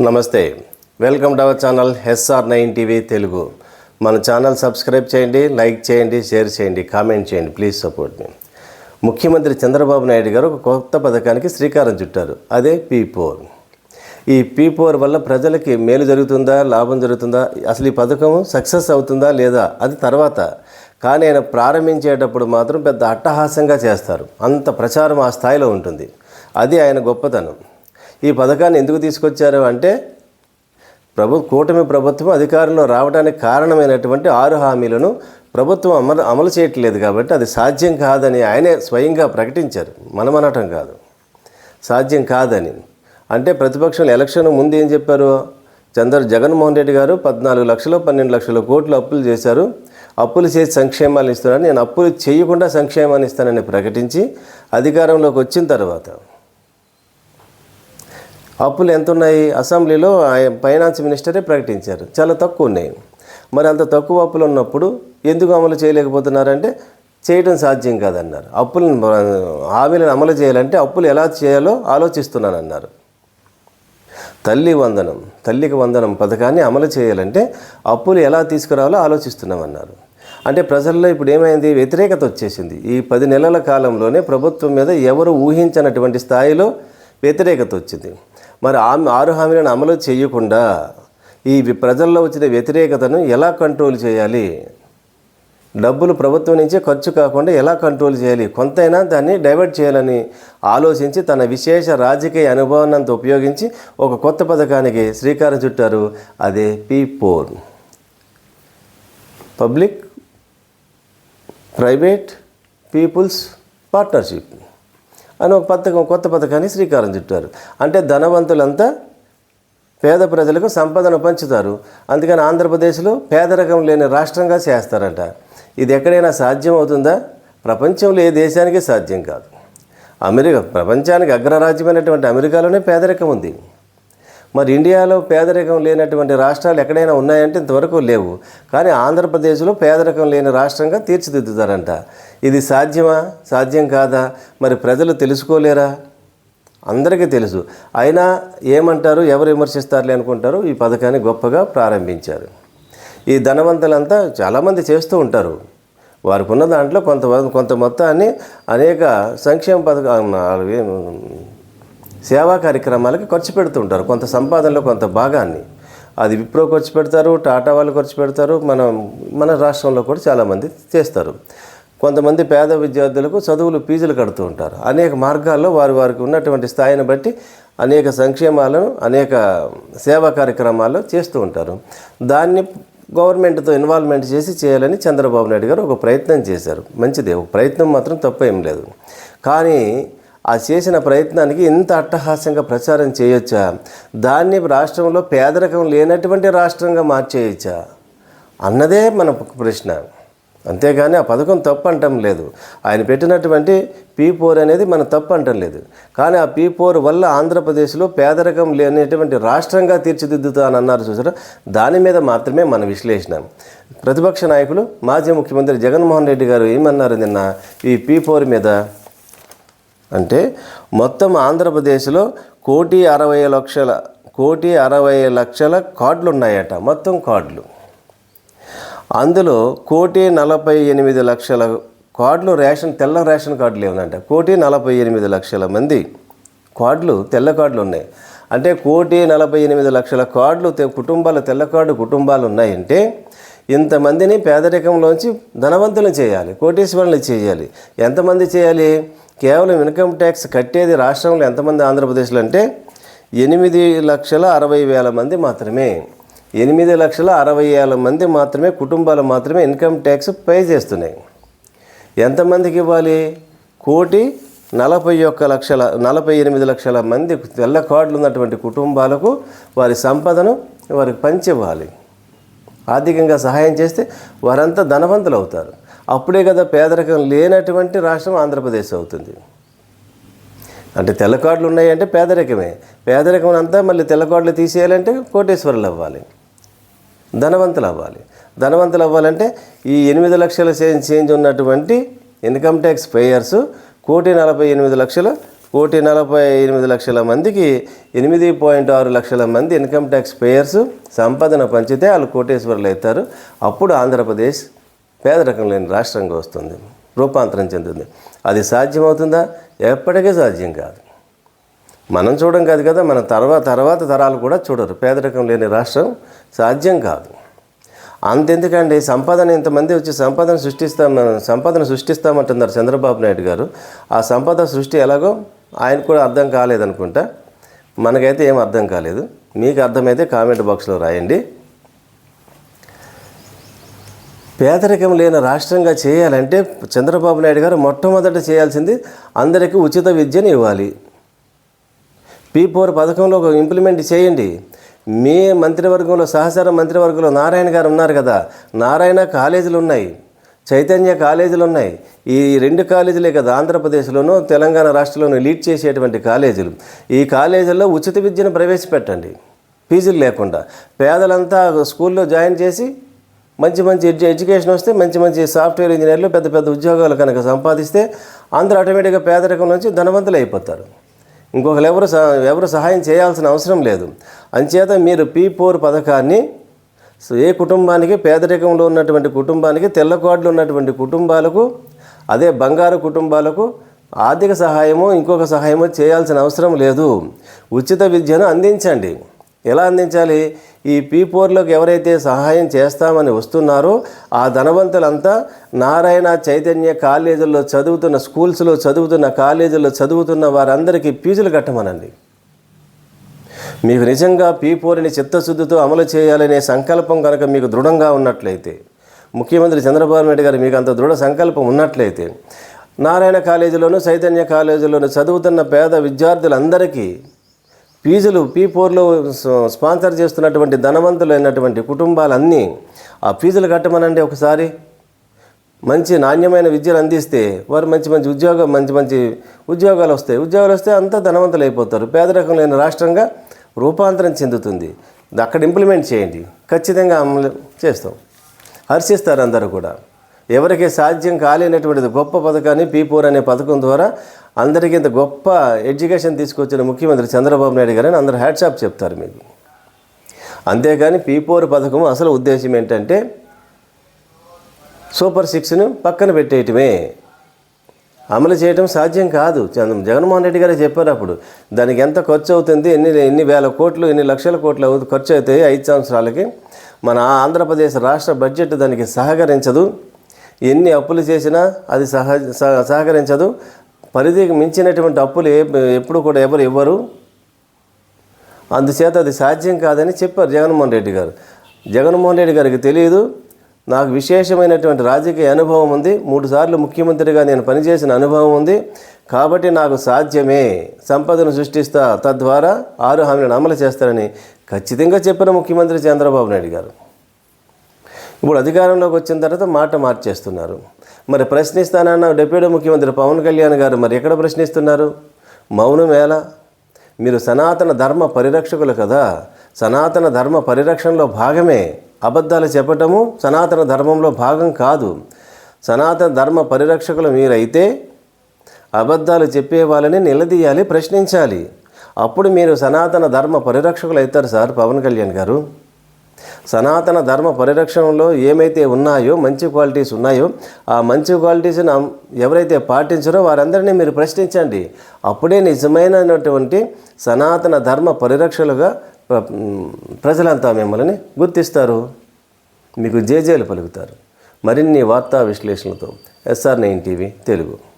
నమస్తే. Welcome to our channel SR nine TV Telugu. మన channel subscribe చేయండి like చేయండి షేర్ చేయండి కామెంట్ చేయండి ప్లీజ్ సపోర్ట్ మీ. ముఖ్యమంత్రి చంద్రబాబు నాయుడు గారు ఒక కొత్త పథకానికి శ్రీకారం చుట్టారు. అదే పీ ఫోర్. ఈ పీ ఫోర్ వల్ల ప్రజలకి మేలు జరుగుతుందా లాభం జరుగుతుందా? అసలు ఈ పథకం సక్సెస్ అవుతుందా లేదా? అది తర్వాత. కానీ ఆయన ప్రారంభించేటప్పుడు మాత్రం పెద్ద అట్టహాసంగా చేస్తారు. అంత ప్రచారం ఆ స్థాయిలో ఉంటుంది. అది ఆయన గొప్పతనం. ఈ పథకాన్ని ఎందుకు తీసుకొచ్చారు అంటే ప్రభు కూటమి ప్రభుత్వం అధికారంలో రావడానికి కారణమైనటువంటి ఆరు హామీలను ప్రభుత్వం అమలు అమలు చేయట్లేదు కాబట్టి అది సాధ్యం కాదని ఆయనే స్వయంగా ప్రకటించారు. మనమనటం కాదు. సాధ్యం కాదని. అంటే ప్రతిపక్షం ఎలక్షన్ ముందు ఏం చెప్పారు? చంద్ర జగన్మోహన్ రెడ్డి గారు పద్నాలుగు లక్షలు పన్నెండు లక్షల కోట్లు అప్పులు చేశారు. అప్పులు చేసి సంక్షేమాలు ఇస్తున్నాను నేను అప్పులు చేయకుండా సంక్షేమాన్ని ఇస్తానని ప్రకటించి అధికారంలోకి వచ్చిన తర్వాత అప్పులు ఎంత ఉన్నాయి అసెంబ్లీలో ఆయన ఫైనాన్స్ మినిస్టరే ప్రకటించారు. చాలా తక్కువ ఉన్నాయి. మరి అంత తక్కువ అప్పులు ఉన్నప్పుడు ఎందుకు అమలు చేయలేకపోతున్నారంటే చేయడం సాధ్యం కాదన్నారు. అప్పులను హామీలను అమలు చేయాలంటే అప్పులు ఎలా చేయాలో ఆలోచిస్తున్నానన్నారు. తల్లి వందనం తల్లికి వందనం పథకాన్ని అమలు చేయాలంటే అప్పులు ఎలా తీసుకురావాలో ఆలోచిస్తున్నామన్నారు. అంటే ప్రజల్లో ఇప్పుడు ఏమైంది? వ్యతిరేకత వచ్చేసింది. ఈ పది నెలల కాలంలోనే ప్రభుత్వం మీద ఎవరు ఊహించనటువంటి స్థాయిలో వ్యతిరేకత వచ్చింది. మరి ఆమె ఆరు హామీలను అమలు చేయకుండా ఈ ప్రజల్లో వచ్చిన వ్యతిరేకతను ఎలా కంట్రోల్ చేయాలి? డబ్బులు ప్రభుత్వం నుంచే ఖర్చు కాకుండా ఎలా కంట్రోల్ చేయాలి? కొంతైనా దాన్ని డైవర్ట్ చేయాలని ఆలోచించి తన విశేష రాజకీయ అనుభవాన్నంత ఉపయోగించి ఒక కొత్త పథకానికి శ్రీకారం చుట్టారు అదే P four. Public private people's partnership. అని ఒక పథకం కొత్త పథకాన్ని శ్రీకారం చుట్టారు. అంటే ధనవంతులంతా పేద ప్రజలకు సంపదను పంచుతారు. అందుకని ఆంధ్రప్రదేశ్లో పేదరికం లేని రాష్ట్రంగా చేస్తారట. ఇది ఎక్కడైనా సాధ్యం అవుతుందా? ప్రపంచంలో ఏ దేశానికి సాధ్యం కాదు. అమెరికా ప్రపంచానికి అగ్రరాజ్యమైనటువంటి అమెరికాలోనే పేదరికం ఉంది. మరి ఇండియాలో పేదరికం లేనటువంటి రాష్ట్రాలు ఎక్కడైనా ఉన్నాయంటే ఇంతవరకు లేవు. కానీ ఆంధ్రప్రదేశ్లో పేదరికం లేని రాష్ట్రంగా తీర్చిదిద్దుతారంట. ఇది సాధ్యమా? సాధ్యం కాదా? మరి ప్రజలు తెలుసుకోలేరా? అందరికీ తెలుసు. అయినా ఏమంటారు? ఎవరు విమర్శిస్తారులే అనుకుంటారు. ఈ పథకాన్ని గొప్పగా ప్రారంభించారు. ఈ ధనవంతులంతా చాలామంది చేస్తూ ఉంటారు. వారికి ఉన్న దాంట్లో కొంత కొంత మొత్తాన్ని అనేక సంక్షేమ పథకం సేవా కార్యక్రమాలకి ఖర్చు పెడుతుంటారు కొంత సంపాదనలో కొంత భాగాన్ని. అది విప్రో ఖర్చు పెడతారు టాటా వాళ్ళు ఖర్చు పెడతారు మన మన రాష్ట్రంలో కూడా చాలామంది చేస్తారు. కొంతమంది పేద విద్యార్థులకు చదువులు ఫీజులు కడుతూ ఉంటారు. అనేక మార్గాల్లో వారి వారికి ఉన్నటువంటి స్థాయిని బట్టి అనేక సంక్షేమాలను అనేక సేవా కార్యక్రమాలు చేస్తూ ఉంటారు. దాన్ని గవర్నమెంట్తో ఇన్వాల్వ్మెంట్ చేసి చేయాలని చంద్రబాబు నాయుడు గారు ఒక ప్రయత్నం చేశారు. మంచిదే. ఒక ప్రయత్నం మాత్రం తప్పేం లేదు. కానీ ఆ చేసిన ప్రయత్నానికి ఇంత అట్టహాస్యంగా ప్రచారం చేయొచ్చా? దాన్ని రాష్ట్రంలో పేదరికం లేనటువంటి రాష్ట్రంగా మార్చేయచ్చా? అన్నదే మన ప్రశ్న. అంతేగాని ఆ పథకం తప్పు అంటం లేదు. ఆయన పెట్టినటువంటి పీ ఫోర్ అనేది మనం తప్పు అంటం లేదు. కానీ ఆ పీ ఫోర్ వల్ల ఆంధ్రప్రదేశ్లో పేదరికం లేనటువంటి రాష్ట్రంగా తీర్చిదిద్దుతానన్నారు చూసారా? దాని మీద మాత్రమే మన విశ్లేషణ. ప్రతిపక్ష నాయకులు మాజీ ముఖ్యమంత్రి జగన్మోహన్ రెడ్డి గారు ఏమన్నారు నిన్న ఈ పీ ఫోర్ మీద? అంటే మొత్తం ఆంధ్రప్రదేశ్లో కోటి అరవై లక్షల కోటి అరవై లక్షల కార్డులు ఉన్నాయట మొత్తం కార్డులు. అందులో కోటి నలభై ఎనిమిది లక్షల కార్డులు రేషన్ తెల్ల రేషన్ కార్డులు ఏమనంట కోటి నలభై ఎనిమిది లక్షల మంది కార్డులు తెల్ల కార్డులు ఉన్నాయి. అంటే కోటి నలభై ఎనిమిది లక్షల కార్డులు కుటుంబాలు తెల్ల కార్డు కుటుంబాలు ఉన్నాయంటే ఇంతమందిని పేదరికంలోంచి ధనవంతులు చేయాలి కోటీశ్వరులు చేయాలి. ఎంతమంది చేయాలి? కేవలం ఇన్కమ్ ట్యాక్స్ కట్టేది రాష్ట్రంలో ఎంతమంది ఆంధ్రప్రదేశ్లో అంటే ఎనిమిది లక్షల అరవై వేల మంది మాత్రమే. ఎనిమిది లక్షల అరవై వేల మంది మాత్రమే కుటుంబాలు మాత్రమే ఇన్కమ్ ట్యాక్స్ పే చేస్తున్నాయి. ఎంతమందికి ఇవ్వాలి? కోటి నలభై ఒక్క లక్షల నలభై ఎనిమిది లక్షల మంది తెల్ల కార్డులు ఉన్నటువంటి కుటుంబాలకు వారి సంపదను వారికి పంచివ్వాలి. ఆర్థికంగా సహాయం చేస్తే వారంతా ధనవంతులు అవుతారు. అప్పుడే కదా పేదరికం లేనటువంటి రాష్ట్రం ఆంధ్రప్రదేశ్ అవుతుంది. అంటే తెల్ల కార్డులు ఉన్నాయంటే పేదరికమే. పేదరికం అంతా మళ్ళీ తెల్ల కార్డులు తీసేయాలంటే కోటేశ్వరులు అవ్వాలి. ధనవంతులు అవ్వాలి ధనవంతులు అవ్వాలంటే ఈ ఎనిమిది లక్షల చేంజ్ చేంజ్ ఉన్నటువంటి ఇన్కమ్ ట్యాక్స్ పేయర్స్ కోటి నలభై ఎనిమిది లక్షల కోటి నలభై ఎనిమిది లక్షల మందికి ఎనిమిది పాయింట్ ఆరు లక్షల మంది ఇన్కమ్ ట్యాక్స్ పేయర్స్ సంపదన పంచితే వాళ్ళు కోటేశ్వరులు అవుతారు. అప్పుడు ఆంధ్రప్రదేశ్ పేదరికం లేని రాష్ట్రంగా వస్తుంది రూపాంతరం చెందుతుంది. అది సాధ్యమవుతుందా? ఎప్పటికీ సాధ్యం కాదు. మనం చూడడం కాదు కదా మన తర్వాత తర్వాత తరాలు కూడా చూడరు. పేదరికం లేని రాష్ట్రం సాధ్యం కాదు. అంతెందుకండి సంపాదన ఇంతమంది వచ్చి సంపాదన సృష్టిస్తాం సంపదను సృష్టిస్తామంటున్నారు చంద్రబాబు నాయుడు గారు. ఆ సంపద సృష్టి ఎలాగో ఆయన కూడా అర్థం కాలేదనుకుంటా. మనకైతే ఏం అర్థం కాలేదు. మీకు అర్థమైతే కామెంట్ బాక్స్లో రాయండి. పేదరికం లేని రాష్ట్రంగా చేయాలంటే చంద్రబాబు నాయుడు గారు మొట్టమొదట చేయాల్సింది అందరికీ ఉచిత విద్యను ఇవ్వాలి. పీ ఫోర్ పథకంలో ఒక ఇంప్లిమెంట్ చేయండి. మీ మంత్రివర్గంలో సహచర మంత్రివర్గంలో నారాయణ గారు ఉన్నారు కదా. నారాయణ కాలేజీలు ఉన్నాయి. చైతన్య కాలేజీలు ఉన్నాయి. ఈ రెండు కాలేజీలే కదా ఆంధ్రప్రదేశ్లోనూ తెలంగాణ రాష్ట్రంలోనూ లీడ్ చేసేటువంటి కాలేజీలు. ఈ కాలేజీల్లో ఉచిత విద్యను ప్రవేశపెట్టండి. ఫీజులు లేకుండా. పేదలంతా స్కూల్లో జాయిన్ చేసి మంచి మంచి ఎడ్యు ఎడ్యుకేషన్ వస్తే మంచి మంచి సాఫ్ట్వేర్ ఇంజనీర్లు పెద్ద పెద్ద ఉద్యోగాలు కనుక సంపాదిస్తే అందరూ ఆటోమేటిక్గా పేదరికం నుంచి ధనవంతులు అయిపోతారు ఇంకొకరు ఎవరు సహ- ఎవరు సహాయం చేయాల్సిన అవసరం లేదు. అంచేత మీరు పీ ఫోర్ పథకాన్ని సో ఏ కుటుంబానికి పేదరికంలో ఉన్నటువంటి కుటుంబానికి తెల్లకోడ్లు ఉన్నటువంటి కుటుంబాలకు అదే బంగారు కుటుంబాలకు ఆర్థిక సహాయము ఇంకొక సహాయము చేయాల్సిన అవసరం లేదు. ఉచిత విద్యను అందించండి. ఎలా అందించాలి? ఈ పీ ఫోర్లోకి ఎవరైతే సహాయం చేస్తామని వస్తున్నారో ఆ ధనవంతులంతా నారాయణ చైతన్య కాలేజీల్లో చదువుతున్న స్కూల్స్లో చదువుతున్న కాలేజీల్లో చదువుతున్న వారందరికీ ఫీజులు కట్టమనండి. మీకు నిజంగా పీ ఫోర్ని చిత్తశుద్ధితో అమలు చేయాలనే సంకల్పం కనుక మీకు దృఢంగా ఉన్నట్లయితే ముఖ్యమంత్రి చంద్రబాబు నాయుడు గారు మీకు అంత దృఢ సంకల్పం ఉన్నట్లయితే నారాయణ కాలేజీలోను చైతన్య కాలేజీలోను చదువుతున్న పేద విద్యార్థులందరికీ ఫీజులు పీ ఫోర్లో స్పాన్సర్ చేస్తున్నటువంటి ధనవంతులైనటువంటి కుటుంబాలన్నీ ఆ ఫీజులు కట్టమనండి ఒకసారి. మంచి నాణ్యమైన విద్యను అందిస్తే వారు మంచి మంచి ఉద్యోగం మంచి మంచి ఉద్యోగాలు వస్తాయి. ఉద్యోగాలు వస్తే అంతా ధనవంతులు అయిపోతారు పేదరికం లేని రాష్ట్రంగా రూపాంతరం చెందుతుంది. అక్కడ ఇంప్లిమెంట్ చేయండి. ఖచ్చితంగా అమలు చేస్తాం. హర్షిస్తారు అందరూ కూడా. ఎవరికి సాధ్యం కాలేనటువంటిది గొప్ప పథకాన్ని పీ ఫోర్ అనే పథకం ద్వారా అందరికీ ఇంత గొప్ప ఎడ్యుకేషన్ తీసుకొచ్చిన ముఖ్యమంత్రి చంద్రబాబు నాయుడు గారని అందరు హ్యాట్సాప్ చెప్తారు మీకు. అంతేకాని పీపోర్ పథకం అసలు ఉద్దేశం ఏంటంటే సూపర్ సిక్స్ను పక్కన పెట్టేయటమే. అమలు చేయటం సాధ్యం కాదు. చంద్ర- జగన్మోహన్ రెడ్డి గారే చెప్పారు అప్పుడు దానికి ఎంత ఖర్చు అవుతుంది ఎన్ని ఎన్ని వేల కోట్లు ఎన్ని లక్షల కోట్లు అవుతుంది ఖర్చు అవుతాయి ఐదు సంవత్సరాలకి. మన ఆంధ్రప్రదేశ్ రాష్ట్ర బడ్జెట్ దానికి సహకరించదు. ఎన్ని అప్పులు చేసినా అది సహ- సహకరించదు. పరిధికి మించినటువంటి అప్పులు ఏ ఎప్పుడు కూడా ఎవరు ఇవ్వరు. అందుచేత అది సాధ్యం కాదని చెప్పారు జగన్మోహన్ రెడ్డి గారు. జగన్మోహన్ రెడ్డి గారికి తెలియదు నాకు విశేషమైనటువంటి రాజకీయ అనుభవం ఉంది. మూడు సార్లు ముఖ్యమంత్రిగా నేను పనిచేసిన అనుభవం ఉంది. కాబట్టి నాకు సాధ్యమే. సంపదను సృష్టిస్తా తద్వారా ఆరు హామీలను అమలు చేస్తారని ఖచ్చితంగా చెప్పిన ముఖ్యమంత్రి చంద్రబాబు నాయుడు గారు. ఇప్పుడు అధికారంలోకి వచ్చిన తర్వాత మాట మార్చేస్తున్నారు. మరి ప్రశ్నిస్తానన్న డిప్యూటీ ముఖ్యమంత్రి పవన్ కళ్యాణ్ గారు మరి ఎక్కడ ప్రశ్నిస్తున్నారు? మౌనం ఎలా? మీరు సనాతన ధర్మ పరిరక్షకులు కదా. సనాతన ధర్మ పరిరక్షణలో భాగమే అబద్ధాలు చెప్పటము సనాతన ధర్మంలో భాగం కాదు. సనాతన ధర్మ పరిరక్షకులు మీరైతే అబద్ధాలు చెప్పే వాళ్ళని నిలదీయాలి ప్రశ్నించాలి. అప్పుడు మీరు సనాతన ధర్మ పరిరక్షకులు అవుతారు సార్ పవన్ కళ్యాణ్ గారు. సనాతన ధర్మ పరిరక్షణలో ఏమైతే ఉన్నాయో మంచి క్వాలిటీస్ ఉన్నాయో ఆ మంచి క్వాలిటీస్ని ఎవరైతే పాటించారో వారందరినీ మీరు ప్రశ్నించండి. అప్పుడే నిజమైనటువంటి సనాతన ధర్మ పరిరక్షలుగా ప్రజలంతా మిమ్మల్ని గుర్తిస్తారు. మీకు జేజేలు పలుకుతారు. మరిన్ని వార్తా విశ్లేషణలతో ఎస్ఆర్ నైన్ టీవీ తెలుగు.